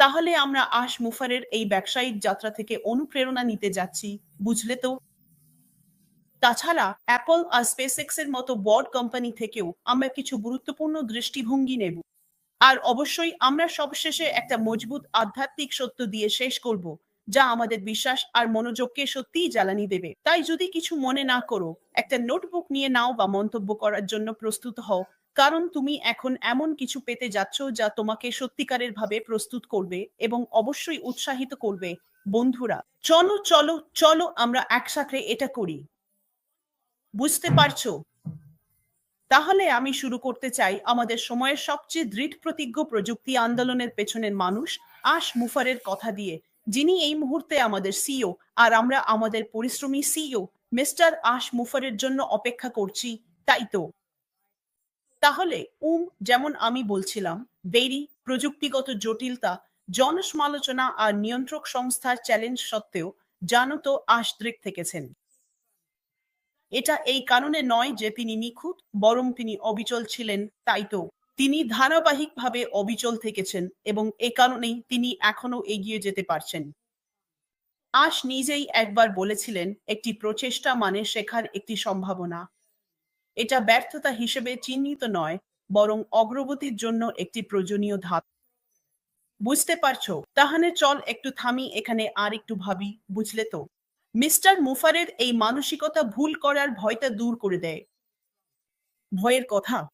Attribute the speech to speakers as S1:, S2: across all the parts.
S1: তাহলে আমরা আশ মুফারের এই ব্যবসায়িক যাত্রা থেকে অনুপ্রেরণা নিতে যাচ্ছি, বুঝলে তো? তাছাড়া অ্যাপল আর স্পেসএক্স এর মতো বড় কোম্পানি থেকেও আমরা কিছু গুরুত্বপূর্ণ দৃষ্টিভঙ্গি নেব। আর অবশ্যই আমরা সবশেষে একটা মজবুত আধ্যাত্মিক সত্য দিয়ে শেষ করব, যা আমাদের বিশ্বাস আর মনোযোগকে সত্যিই জ্বালানি দেবে। তাই যদি কিছু মনে না করো, একটা নোটবুক নিয়ে নাও বা মন্তব্য করার জন্য প্রস্তুত হও। কারণ তুমি এখন এমন কিছু পেতে যাচ্ছ যা তোমাকে সত্যিকারের ভাবে প্রস্তুত করবে এবং অবশ্যই উৎসাহিত করবে। বন্ধুরা, চলো চলো চলো আমরা একসাথে এটা করি। বুঝতে পারছ? তাহলে আমি শুরু করতে চাই আমাদের সময়ের সবচেয়ে দৃঢ় প্রতিজ্ঞ প্রযুক্তি আন্দোলনের পেছনের মানুষ আশ মুফারের কথা দিয়ে, যিনি এই মুহূর্তে আমাদের সিও আর আমরা আমাদের পরিশ্রমী সিও মিস্টার আশ মুফারের জন্য অপেক্ষা করছি, তাই তো? তাহলে উম, যেমন আমি বলছিলাম দেরি প্রযুক্তিগত জটিলতা, জনসমালোচনা আর নিয়ন্ত্রক সংস্থার চ্যালেঞ্জ সত্ত্বেও জানো তো আশদৃক থেকেছেন। এটা এই কারণে নয় যে তিনি নিখুঁত, বরং তিনি অবিচল ছিলেন, তাই তো। তিনি ধারাবাহিকভাবে অবিচল থেকেছেন এবং এ কারণেই তিনি এখনও এগিয়ে যেতে পারছেন। আশ নিজেই একবার বলেছিলেন, একটি প্রচেষ্টা মানে শেখার একটি সম্ভাবনা। এটা ব্যর্থতা হিসেবে চিহ্নিত নয়, বরং অগ্রগতির জন্য একটি প্রয়োজনীয় ধাপ। বুঝতে পারছ? তাহলে চল একটু থামি, এখানে আর একটু ভাবি, বুঝলে তো? মিস্টার মুফারের এই মানসিকতা ভুল করার ভয়টা দূর করে দেয়। ভয়ের কথা?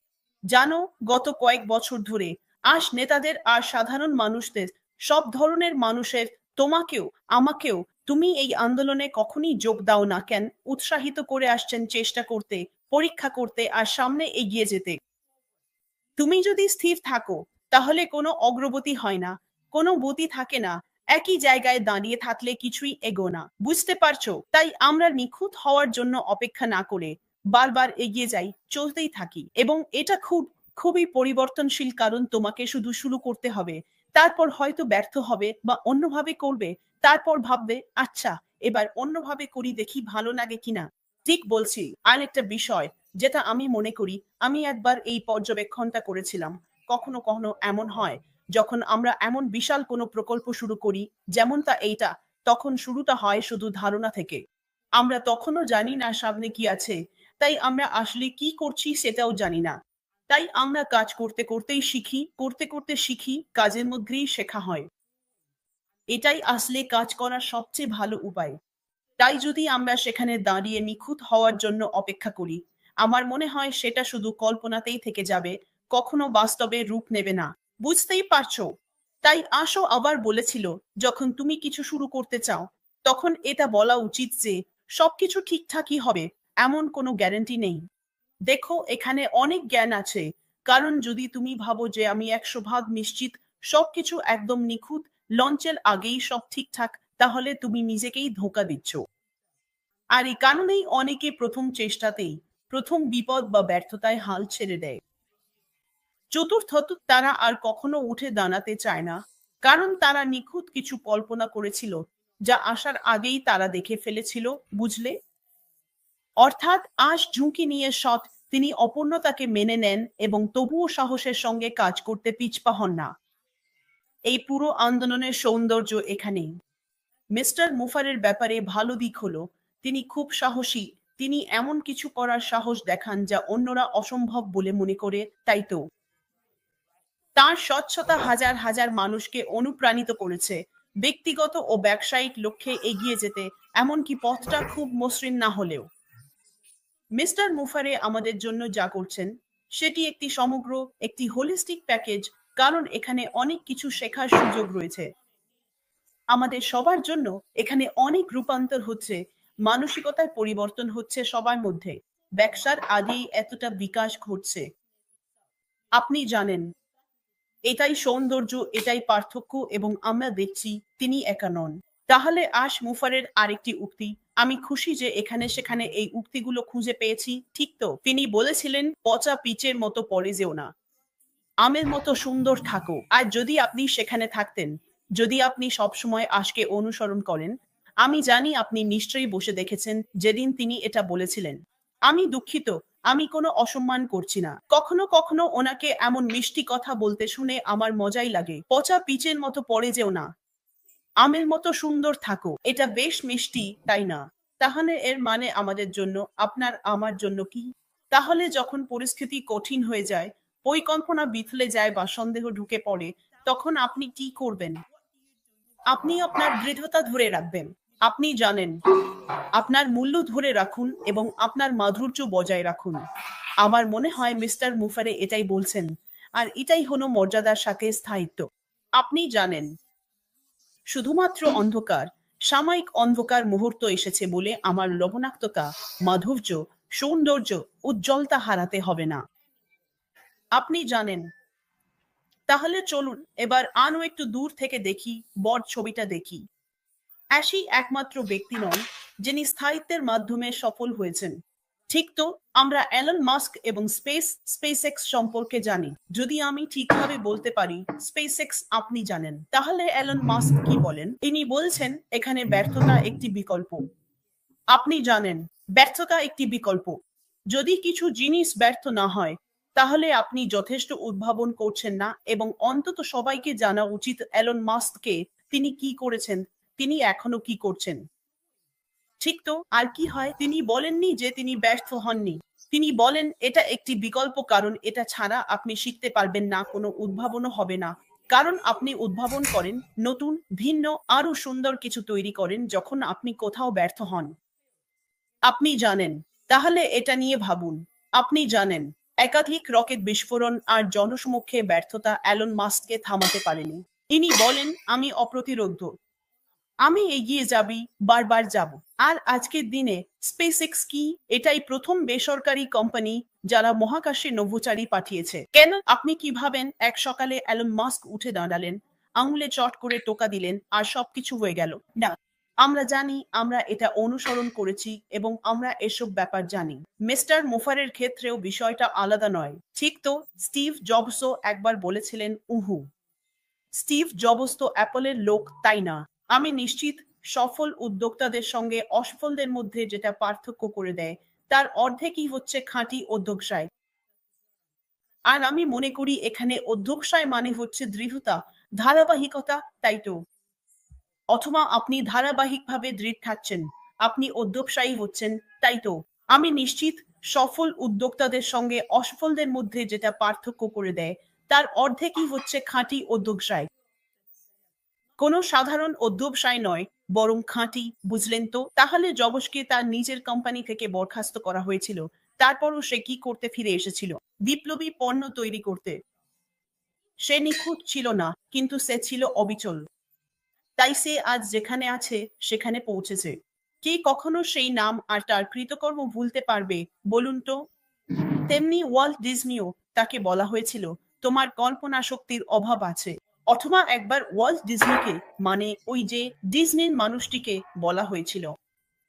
S1: জানো, গত কয়েক বছর ধরে আশ নেতাদের আর সাধারণ মানুষদের, সব ধরনের মানুষের, তোমাকেও, আমাকেও, তুমি এই আন্দোলনে কখনই যোগ দাও না কেন? উৎসাহিত করে আসছেন চেষ্টা করতে পরীক্ষা করতে আর সামনে এগিয়ে যেতে। তুমি যদি স্থির থাকো, তাহলে কোনো অগ্রগতি হয় না, কোনো গতি থাকে না, একই জায়গায় দাঁড়িয়ে থাকলে কিছুই এগো না। বুঝতে পারছ? তাই আমরা নিখুঁত হওয়ার জন্য অপেক্ষা না করে বারবার এগিয়ে যাই, চলতেই থাকি। এবং এটা খুব, খুবই পরিবর্তনশীল কারণ তোমাকে শুধু শুরু করতে হবে। তারপর হয়তো ব্যর্থ হবে বা অন্যভাবে করবে, তারপর ভাববে আচ্ছা এবার অন্যভাবে করি দেখি ভালো লাগে কিনা। ঠিক বলছি আর একটা বিষয় যেটা আমি মনে করি, আমি একবার এই পর্যবেক্ষণটা করেছিলাম। কখনো কখনো এমন হয়, যখন আমরা এমন বিশাল কোনো প্রকল্প শুরু করি, যেমনটা এইটা, তখন শুরুটা হয় শুধু ধারণা থেকে। আমরা তখনও জানি না সামনে কি আছে, তাই আমরা আসলে কি করছি সেটাও জানি না। তাই আমরা কাজ করতে করতেই শিখি, করতে করতে শিখি, কাজের মধ্যেই শেখা হয়। এটাই আসলে কাজ করার সবচেয়ে ভালো উপায়। তাই যদি আমরা সেখানে দাঁড়িয়ে নিখুঁত হওয়ার জন্য অপেক্ষা করি, আমার মনে হয় সেটা শুধু কল্পনাতেই থেকে যাবে, কখনো বাস্তবে রূপ নেবে না। বুঝতেই পারছ? তাই আশো আবার বলেছিল, যখন তুমি কিছু শুরু করতে চাও, তখন এটা বলা উচিত যে, সবকিছু ঠিকঠাকই হবে, এমন কোনো গ্যারান্টি নেই। দেখো, এখানে অনেক জ্ঞান আছে, কারণ যদি তুমি ভাবো যে আমি একশো ভাগ নিশ্চিত, সবকিছু একদম নিখুঁত, লঞ্চের আগেই সব ঠিকঠাক তাহলে তুমি নিজেকেই ধোকা দিচ্ছ। আর এই কারণেই অনেকে প্রথম চেষ্টাতেই, প্রথম বিপদ বা ব্যর্থতায় হাল ছেড়ে দেয়। চতুর্থত তারা আর কখনো উঠে দাঁড়াতে চায় না, কারণ তারা নিখুঁত কিছু কল্পনা করেছিল, যা আসার আগেই তারা দেখে ফেলেছিল, বুঝলে? অর্থাৎ আশ ঝুঁকি নিয়ে সৎ, তিনি অপূর্ণতাকে মেনে নেন এবং তবুও সাহসের সঙ্গে কাজ করতে পিছপা হন না। এই পুরো আন্দোলনের সৌন্দর্য এখানেই। মিস্টার মুফারের ব্যাপারে ভালো দিক হলো, তিনি খুব সাহসী। তিনি এমন কিছু করার সাহস দেখান যা অন্যরা অসম্ভব বলে মনে করে, তাই তো। তার স্বচ্ছতা হাজার হাজার মানুষকে অনুপ্রাণিত করেছে। ব্যক্তিগত ও ব্যবসায়িক লক্ষ্যে এগিয়ে যেতে এমনকি পথটা খুব মসৃণ না হলেও। মিস্টার মুফারে আমাদের জন্য যা করছেন, সেটি একটি সমগ্র, একটি হোলিস্টিক প্যাকেজ কারণ এখানে অনেক কিছু শেখার সুযোগ রয়েছে। আমাদের সবার জন্য এখানে অনেক রূপান্তর হচ্ছে, মানসিকতার পরিবর্তন হচ্ছে সবার মধ্যে। ব্যবসার আগেই এতটা বিকাশ ঘটছে। আপনি জানেন, এটাই সৌন্দর্য, এটাই পার্থক্য এবং আমরা দেখছি তিনি একা নন। তাহলে আশ মুফারের আরেকটি উক্তি, আমি খুশি যে এখানে সেখানে এই উক্তিগুলো খুঁজে পেয়েছি, ঠিক তো? তিনি বলেছিলেন, পচা পিচের মতো পড়ে যেও না। আমের মতো সুন্দর থাকো। আর যদি আপনি সেখানে থাকতেন যদি আপনি সবসময় আশকে অনুসরণ করেন, আমি জানি আপনি নিশ্চয়ই বসে দেখেছেন যেদিন তিনি এটা বলেছিলেন। আমি দুঃখিত, আমি কোনো অসম্মান করছি না। কখনো কখনো ওনাকে এমন মিষ্টি কথা বলতে শুনে আমার মজাই লাগে। পচা পিচের মতো পড়ে যেও না। আমের মতো সুন্দর থাকো। এটা বেশ মিষ্টি, তাই না? তাহলে এর মানে আমাদের জন্য, আপনার আমার জন্য কি? তাহলে যখন পরিস্থিতি কঠিন হয়ে যায়, পরিকল্পনা বিথলে যায় বা সন্দেহ ঢুকে পড়ে, তখন আপনি কি করবেন? আপনি আপনার দৃঢ়তা ধরে রাখবেন। আপনি জানেন, আপনার মূল্য ধরে রাখুন এবং আপনার মাধুর্য বজায় রাখুন। আমার মনে হয় মিস্টার মুফারে এটাই বলছেন, আর এটাই হলো মর্যাদার সাথে স্থায়িত্ব। আপনি জানেন, শুধুমাত্র অন্ধকার, সাময়িক অন্ধকার মুহূর্ত এসেছে বলে আমার লবণাক্ততা, মাধুর্য, সৌন্দর্য, উজ্জ্বলতা হারাতে হবে না। আপনি জানেন তাহলে চলুন এবার আরও একটু দূর থেকে দেখি বড় ছবিটা দেখি। অ্যাশি একমাত্র ব্যক্তি নন, যিনি স্থায়িত্বের মাধ্যমে সফল হয়েছেন। ঠিক তো, আমরা অ্যালন মাস্ক এবং স্পেস, স্পেসএক্স সম্পর্কে জানি। যদি আমি ঠিকভাবে বলতে পারি, স্পেসএক্স আপনি জানেন। তাহলে অ্যালন মাস্ক কি বলেন? তিনি বলছেন, এখানে ব্যর্থতা একটি বিকল্প। আপনি জানেন, ব্যর্থতা একটি বিকল্প। যদি কিছু জিনিস ব্যর্থ না হয় তাহলে আপনি যথেষ্ট উদ্ভাবন করছেন না এবং অন্তত সবাইকে জানা উচিত অ্যালন মাস্ককে তিনি কি করেছেন, তিনি এখনও কি করছেন। ঠিক তো? আর কি হয়? তিনি বলেননি যে তিনি ব্যর্থ হননি। তিনি বলেন, এটা একটি বিকল্প কারণ, এটা ছাড়া আপনি শিখতে পারবেন না, কোনো উদ্ভাবনও হবে না। কারণ আপনি উদ্ভাবন করেন, নতুন, ভিন্ন আরও সুন্দর কিছু তৈরি করেন যখন আপনি কোথাও ব্যর্থ হন। আপনি জানেন। তাহলে এটা নিয়ে ভাবুন। আপনি জানেন। একাধিক রকেট বিস্ফোরণ আর জনসমক্ষে ব্যর্থতা অ্যালন মাস্ককে থামাতে পারেনি। ইনি বলেন, আমি অপ্রতিরোধ। আমি এগিয়ে যাবি, বারবার যাব। আর আজকের দিনে স্পেসএক্স কি? এটাই প্রথম বেসরকারি কোম্পানি যারা মহাকাশে নভোচারী পাঠিয়েছে। কেন? আপনি কি ভাবেন, এক সকালে অ্যালন মাস্ক উঠে দাঁড়ালেন, আঙুলে চট করে টোকা দিলেন, আর সবকিছু হয়ে গেল? না। আমরা জানি, আমরা এটা অনুসরণ করেছি এবং আমরা এসব ব্যাপার জানি। মিস্টার মুফারের ক্ষেত্রেও বিষয়টা আলাদা নয়। ঠিক তো, স্টিভ জবসও একবার বলেছিলেন, উহু, স্টিভ জবস তো অ্যাপলের লোক, তাই না? আমি নিশ্চিত সফল উদ্যোক্তাদের সঙ্গে অসফলদের মধ্যে যেটা পার্থক্য করে দেয়, তার অর্ধেকই হচ্ছে খাঁটি অধ্যবসায়। আর আমি মনে করি, এখানে অধ্যবসায় মানে হচ্ছে দৃঢ়তা, ধারাবাহিকতা, তাই তো? অথবা আপনি ধারাবাহিকভাবে দৃঢ় থাকছেন, আপনি অধ্যবসায়ী হচ্ছেন, তাই তো? আমি নিশ্চিত সফল উদ্যোক্তাদের সঙ্গে অসফলদের মধ্যে যেটা পার্থক্য করে দেয়, তার অর্ধেকই হচ্ছে খাঁটি অধ্যবসায় কোনো সাধারণ অধ্যবসায় নয়, বরং খাঁটি, বুঝলেন তো? তাহলে জবসকে তার নিজের কোম্পানি থেকে বরখাস্ত করা হয়েছিল, তারপরও সে কি করতে ফিরে এসেছিল? বিপ্লবী পণ্য তৈরি করতে। সে নিখুঁত ছিল না, কিন্তু সে ছিল অবিচল। তাই সে আজ যেখানে আছে, সেখানে পৌঁছেছে। কে কখনো সেই নাম আর তার কৃতকর্ম ভুলতে পারবে, বলুন তো? তেমনি ওয়ার্ল্ড ডিজনিও তাকে বলা হয়েছিল, তোমার কল্পনা শক্তির অভাব আছে। অথবা একবার ওয়ার্ল্ড ডিজনিকে মানে ওই যে ডিজনির মানুষটিকে বলা হয়েছিল।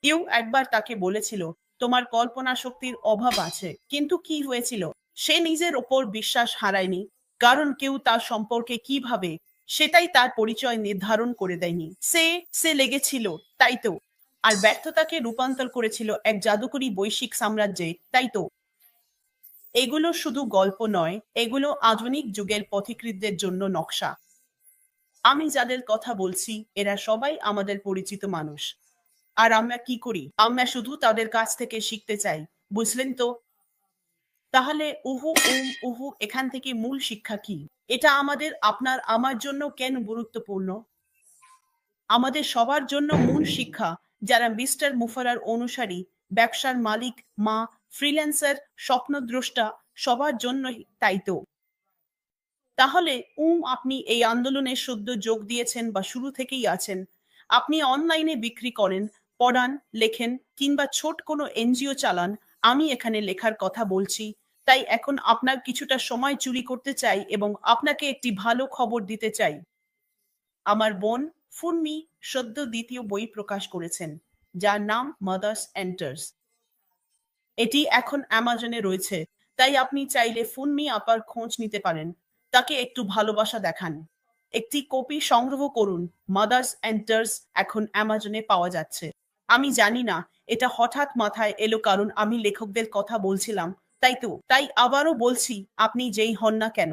S1: কেউ একবার তাকে বলেছিল, তোমার কল্পনা শক্তির অভাব আছে। কিন্তু কি হয়েছিল? সে নিজের ওপর বিশ্বাস হারায়নি, কারণ কেউ তার সম্পর্কে কি ভাবে সেটাই তার পরিচয় নির্ধারণ করে দেয়নি। সে সে লেগেছিল, তাই তো। আর ব্যর্থতাকে রূপান্তর করেছিল এক জাদুকরী বৈশ্বিক সাম্রাজ্যে, তাই তো। এগুলো শুধু গল্প নয়, এগুলো আধুনিক যুগের পথিকৃতদের জন্য নকশা। আমি যাদের কথা বলছি, এরা সবাই আমাদের পরিচিত মানুষ। আর আমরা কি করি? আমরা শুধু তাদের কাছ থেকে শিখতে চাই, বুঝলেন তো? তাহলে উহু, উম, উহু, এখান থেকে মূল শিক্ষা কি? এটা আমাদের, আপনার, আমার জন্য কেন গুরুত্বপূর্ণ? আমাদের সবার জন্য মূল শিক্ষা যারা মিস্টার মুফারার অনুসারী, ব্যবসার মালিক, মা, ফ্রিল্যান্সার, স্বপ্নদ্রষ্টা, সবার জন্য তাই তো। তাহলে, উম, আপনি এই আন্দোলনে সদ্য যোগ দিয়েছেন বা শুরু থেকেই আছেন। আপনি অনলাইনে বিক্রি করেন, পড়ান, লেখেন কিংবা ছোট কোনো এনজিও চালান, আমি এখানে লেখার কথা বলছি তাই এখন আপনার কিছুটা সময় চুরি করতে চাই এবং আপনাকে একটি ভালো খবর দিতে চাই। আমার বোন ফুনমি সদ্য দ্বিতীয় বই প্রকাশ করেছেন, যার নাম মাদার্স এন্টার্স এটি এখন অ্যামাজনে রয়েছে, তাই আপনি চাইলে ফুনমি আপার খোঁজ নিতে পারেন। তাকে একটু ভালোবাসা দেখান। একটি কপি সংগ্রহ করুন মাদার্স এন্টার্স এখন অ্যামাজনে পাওয়া যাচ্ছে। আমি জানি না, এটা হঠাৎ মাথায় এলো কারণ আমি লেখকদের কথা বলছিলাম তাই তো তাই আবারও বলছি আপনি যেই হন না কেন।